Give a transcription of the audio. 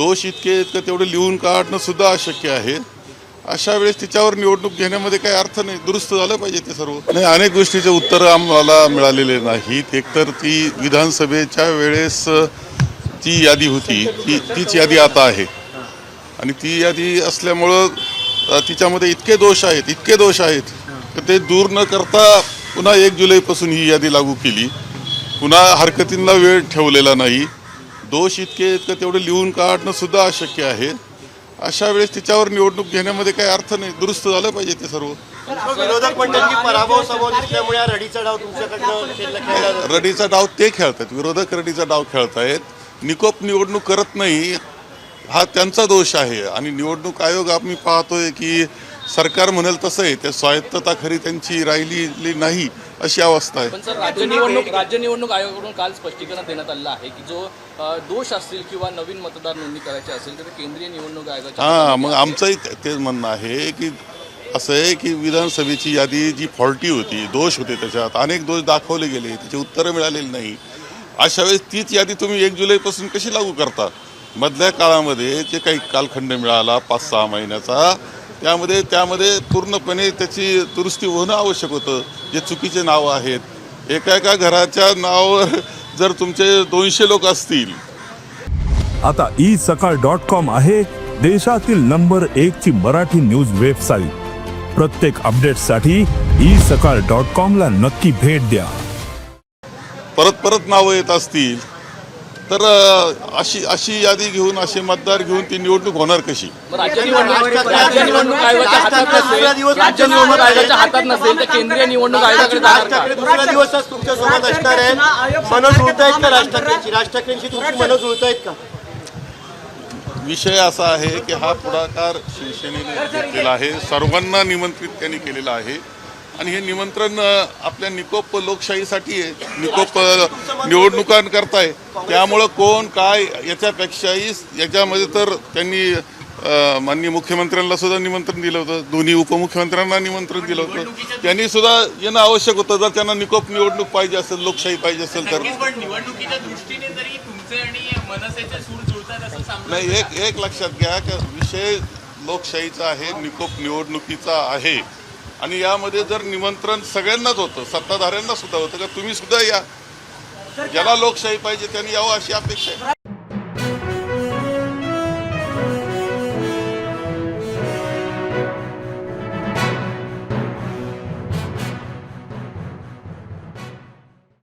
दोष इतके आहेत का तेवढे लिहून काढणं सुद्धा अशक्य आहे. अशा वेळेस तिच्यावर निवडणूक घेण्यामध्ये काही अर्थ नाही. दुरुस्त झालं पाहिजे ते सर्व. नाही अनेक गोष्टीचे उत्तर आम्हाला मिळालेले नाहीत. एकतर ती विधानसभेच्या वेळेस ती यादी होती. ती तीच यादी आता आहे. आणि ती यादी असल्यामुळं तिच्यामध्ये इतके दोष आहेत इतके दोष आहेत तर ते दूर न करता पुन्हा एक जुलैपासून ही यादी लागू केली. पुन्हा हरकतींना वेळ ठेवलेला नाही. दोष इतके आहेत का तेवढे लिहून काढणं सुद्धा अशक्य आहे. अशा वेळेस तिच्यावर निवडणूक घेण्यामध्ये काही अर्थ नाही. दुरुस्त झालं पाहिजे ते सर्व. विरोधक पराभव समोर दिसल्यामुळे रडीचा डाव तुमच्याकडनं. रडीचा डाव ते खेळतात विरोधक रडीचा डाव खेळतायत. निकोप निवडणूक करत नाही. हा त्यांचा दोष आहे. आणि निवडणूक आयोग आम्ही पाहतोय की सरकार म्हणेल तसं आहे ते स्वायत्तता खरी त्यांची राहिलेली नाही अशी अवस्था आहे. पण सर राज्य निवडणूक राज्य निवडणूक आयोगाकडून काल स्पष्टीकरण देण्यात आलं आहे की जो अ, दोष असतील किंवा नवीन मतदार नोंदणी करायची असेल तर ते केंद्रीय निवडणूक आयोगाच्या हां मग आमचंही ते- तेच म्हणणं आहे की असं आहे की विधानसभेची यादी जी फॉल्टी होती दोष होते त्याच्यात अनेक दोष दाखवले गेले त्याची उत्तरं मिळालेली नाही. अशा वेळेस तीच यादी तुम्ही एक जुलैपासून कशी लागू करता? मधल्या काळामध्ये जे काही कालखंड मिळाला पाच सहा महिन्याचा त्यामध्ये त्यामध्ये पूर्णपणे त्याची दुरुस्ती होणं आवश्यक होतं. जे चुकीचे नावं आहेत. एका एका घराच्या नावावर जर तुमचे दोनशे लोक असतील. आता ई सकाळ डॉट कॉम आहे देशातील नंबर एक ची मराठी न्यूज वेबसाईट. प्रत्येक अपडेटसाठी ई सकाळ डॉट कॉम ला नक्की भेट द्या. परत परत नावं येत असतील. तर अशी अशी यादी घेऊन असे मतदार घेऊन ती निवडणूक होणार कशी? केंद्रीय निवडणूक का? विषय असा आहे की हा पुढाकार शिवसेनेने घेतलेला आहे. सर्वांना निमंत्रित त्यांनी केलेलं आहे. आणि हे निमंत्रण आपल्या निकोप लोकशाहीसाठी आहे. निकोप अ, निवडणुकांकरताय. त्यामुळं कोण काय याच्यापेक्षाही याच्यामध्ये तर त्यांनी माननीय मुख्यमंत्र्यांना सुद्धा निमंत्रण दिलं होतं. दोन्ही उपमुख्यमंत्र्यांना निमंत्रण दिलं होतं. त्यांनी सुद्धा येणं आवश्यक होतं. जर त्यांना निकोप निवडणूक पाहिजे असेल लोकशाही पाहिजे असेल तर. नाही एक एक लक्षात घ्या की विषय लोकशाहीचा आहे निकोप निवडणुकीचा आहे. आणि यामध्ये जर निमंत्रण सगळ्यांनाच होतं सत्ताधाऱ्यांना सुद्धा होतं का तुम्ही सुद्धा या. ज्याला लोकशाही पाहिजे त्यांनी यावं अशी अपेक्षा आहे.